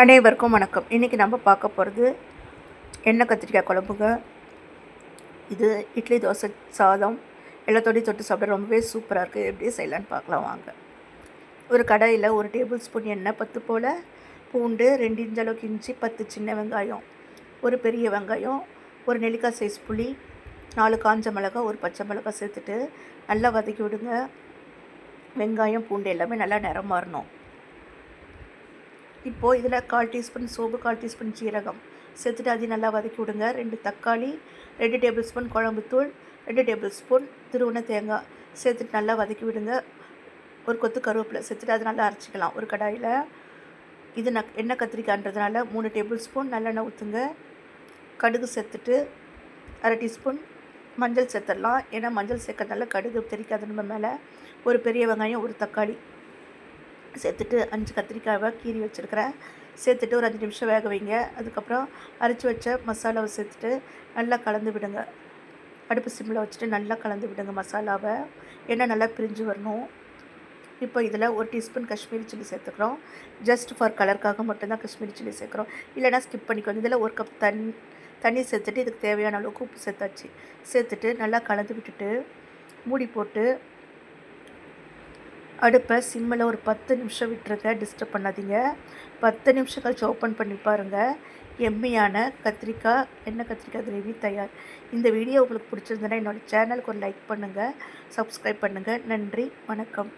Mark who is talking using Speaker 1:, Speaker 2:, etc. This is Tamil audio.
Speaker 1: அனைவருக்கும் வணக்கம். இன்றைக்கி நம்ம பார்க்க போகிறது எண்ணெய் கத்திரிக்காய் குழம்புங்க. இது இட்லி தோசை சாதம் எல்லாத்தோடையும் தொட்டு சாப்பிட ரொம்பவே சூப்பராக இருக்குது எப்படி செய்யலான்னு பார்க்கலாம் வாங்க. ஒரு கடாயில் ஒரு டேபிள் ஸ்பூன் எண்ணெய் பத்து போல் பூண்டு ரெண்டு இன்ச் அளவுக்கு இஞ்சி பத்து சின்ன வெங்காயம் ஒரு பெரிய வெங்காயம் ஒரு நெல்லிக்காய் சைஸ் புளி நாலு காஞ்ச மிளகாய் ஒரு பச்சை மிளகாய் சேர்த்துட்டு நல்லா வதக்கி விடுங்க. வெங்காயம் பூண்டு எல்லாமே நல்லா நிறம் மாறணும். இப்போது இதில் கால் டீஸ்பூன் சோப்பு கால் டீஸ்பூன் சீரகம் சேர்த்துட்டு அதையும் நல்லா வதக்கி விடுங்க. ரெண்டு தக்காளி ரெண்டு டேபிள் ஸ்பூன் குழம்புத்தூள் ரெண்டு டேபிள் ஸ்பூன் திருவண்ண தேங்காய். சேர்த்துட்டு நல்லா வதக்கி விடுங்க. ஒரு கொத்து கருவேப்பிலை சேர்த்துட்டு அதை நல்லா அரைச்சிக்கலாம். ஒரு கடாயில். இது ந எண்ணெய் கத்திரிக்காய்ன்றதுனால மூணு டேபிள் ஸ்பூன் நல்லெண்ணெய் ஊற்றுங்க. கடுகு சேர்த்துட்டு அரை டீஸ்பூன் மஞ்சள் சேர்த்துடலாம். ஏன்னா மஞ்சள் சேர்க்கறதுனால கடுகு தெரிக்காது நம்ம மேலே. ஒரு பெரிய வெங்காயம் ஒரு தக்காளி. சேர்த்துட்டு அஞ்சு கத்திரிக்காவை கீறி வச்சுருக்கிறேன். சேர்த்துட்டு ஒரு அஞ்சு நிமிஷம் வேக வைங்க. அதுக்கப்புறம் அரைச்சி வச்ச மசாலாவை சேர்த்துட்டு நல்லா கலந்து விடுங்க. அடுப்பு சிம்மில் வச்சுட்டு நல்லா கலந்து விடுங்க மசாலாவை. எண்ணெய் நல்லா பிரிஞ்சு வரணும். இப்போ இதில் ஒரு டீஸ்பூன் காஷ்மீரி சில்லி சேர்த்துக்கிறோம். ஜஸ்ட் ஃபார் கலருக்காக மட்டும்தான் காஷ்மீரி சில்லி சேர்க்குறோம். இல்லைனா ஸ்கிப் பண்ணிக்கணும் இதில் ஒரு கப் தண்ணி தண்ணி சேர்த்துட்டு இதுக்கு தேவையான அளவுக்கு உப்பு சேர்த்தாச்சு. சேர்த்துட்டு நல்லா கலந்து விட்டுட்டு மூடி போட்டு அடுப்பை சிம்மில் ஒரு பத்து நிமிஷம் விட்டுருங்க. டிஸ்டர்ப் பண்ணாதீங்க. பத்து நிமிஷம் கழிச்சு ஓப்பன் பண்ணி பாருங்கள் எம்மியான கத்திரிக்காய் எண்ணெய் கத்திரிக்காய் கிரேவி தயார். இந்த வீடியோ உங்களுக்கு பிடிச்சிருந்தனா என்னோடய சேனலுக்கு ஒரு லைக் பண்ணுங்கள் சப்ஸ்கிரைப் பண்ணுங்கள் நன்றி. வணக்கம்.